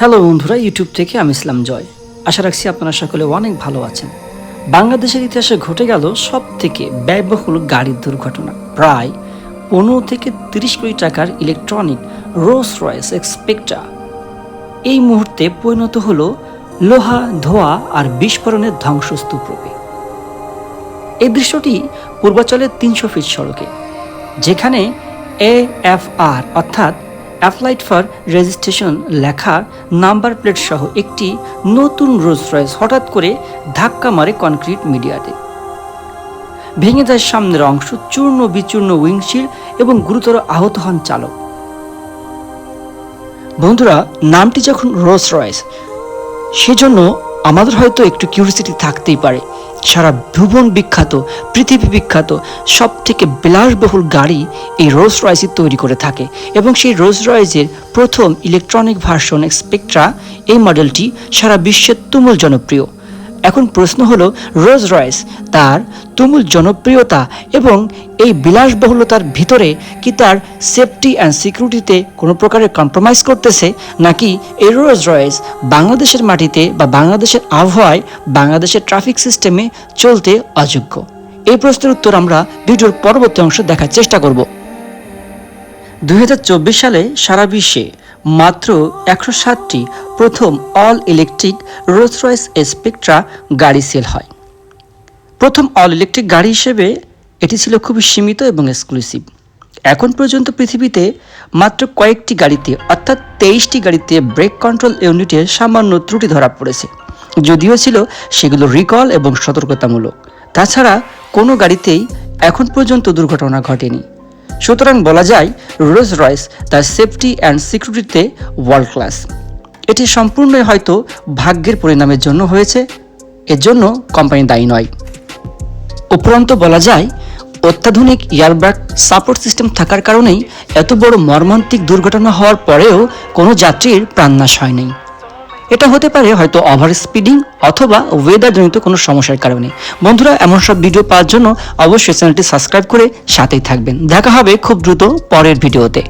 Hello বন্ধুরা YouTube থেকে আমি ইসলাম জয়। আশা রাখছি আপনারা সকলে অনেক ভালো আছেন। বাংলাদেশের ইতিহাসে ঘটে গেল সব থেকে ব্যয়বহুল গাড়ির দুর্ঘটনা। প্রায় পনেরো থেকে তিরিশ কোটি টাকার ইলেকট্রনিক রোলস রয়েস এক্সপেক্টা এই মুহূর্তে পরিণত হলো লোহা, ধোয়া আর বিস্ফোরণের ধ্বংসস্তূপ রূপে। এই দৃশ্যটি পূর্বাচলের তিনশো ফিট সড়কে, যেখানে এ এফ আর অর্থাৎ অ্যাপ্লাইড ফর রেজিস্ট্রেশন লেখা নাম্বার প্লেট সহ একটি নতুন রোজ রয়েস হঠাৎ করে ধাক্কা মারে কনক্রিট মিডিয়াতে ভেঙে যায় সামনের অংশ, চূর্ণ বিচূর্ণ উইংশিল এবং গুরুতর আহত হন চালক। বন্ধুরা, নামটি যখন রোজ রয়েস সেজন্য আমাদের হয়তো একটু কিউরিসিটি থাকতেই পারে। সারা ভুবন বিখ্যাত, পৃথিবী বিখ্যাত সব থেকে বিলাসবহুল গাড়ি এই রোজ রয়েসই তৈরি করে থাকে এবং সেই রোজ রয়েসের প্রথম ইলেকট্রনিক ভার্সন স্পেকট্রা এই মডেলটি সারা বিশ্বে তুমুল জনপ্রিয়। এখন প্রশ্ন হলো রোজ রয়েস তার তুমুল জনপ্রিয়তা এবং এই বিলাসবহুলতার ভিতরে কি তার সেফটি অ্যান্ড সিকিউরিটিতে কোনো প্রকারের কম্প্রোমাইজ করতেছে? নাকি এই রোজ রয়েস বাংলাদেশের মাটিতে বা বাংলাদেশের আবহাওয়ায় বাংলাদেশের ট্রাফিক সিস্টেমে চলতে অযোগ্য? এই প্রশ্নের উত্তর আমরা ভিডিওর পরবর্তী অংশ দেখার চেষ্টা করব। দু হাজার চব্বিশ সালে সারা বিশ্বে মাত্র একশো সাতটি প্রথম all electric Rolls Royce Spectre গাড়ি সেল হয়। প্রথম অল ইলেকট্রিক গাড়ি হিসেবে এটি ছিল খুবই সীমিত এবং এক্সক্লুসিভ। এখন পর্যন্ত পৃথিবীতে মাত্র কয়েকটি গাড়িতে, অর্থাৎ তেইশটি গাড়িতে ব্রেক কন্ট্রোল ইউনিটের সামান্য ত্রুটি ধরা পড়েছে। যদিও ছিল সেগুলো রিকল এবং সতর্কতামূলক। তাছাড়া কোনো গাড়িতেই এখন পর্যন্ত দুর্ঘটনা ঘটেনি। সুতরাং বলা যায় রোলস রয়েস তার সেফটি অ্যান্ড সিকিউরিটিতে ওয়ার্ল্ড ক্লাস এটি সম্পূর্ণই হয়তো ভাগ্যের পরিণামের জন্য হয়েছে এর জন্য কোম্পানি দায়ী নয়। উপরন্ত বলা যায়, অত্যাধুনিক এয়ারব্যাগ সাপোর্ট সিস্টেম থাকার কারণেই এত বড় মর্মান্তিক দুর্ঘটনা হওয়ার পরেও কোনো যাত্রীর প্রাণনাশ হয়নি। এটা হতে পারে হয়তো ওভার স্পিডিং অথবা ওয়েদারজনিত কোনো সমস্যার কারণে। বন্ধুরা, এমন সব ভিডিও পাওয়ার জন্য অবশ্যই চ্যানেলটি সাবস্ক্রাইব করে সাথেই থাকবেন। দেখা হবে খুব দ্রুত পরের ভিডিওতে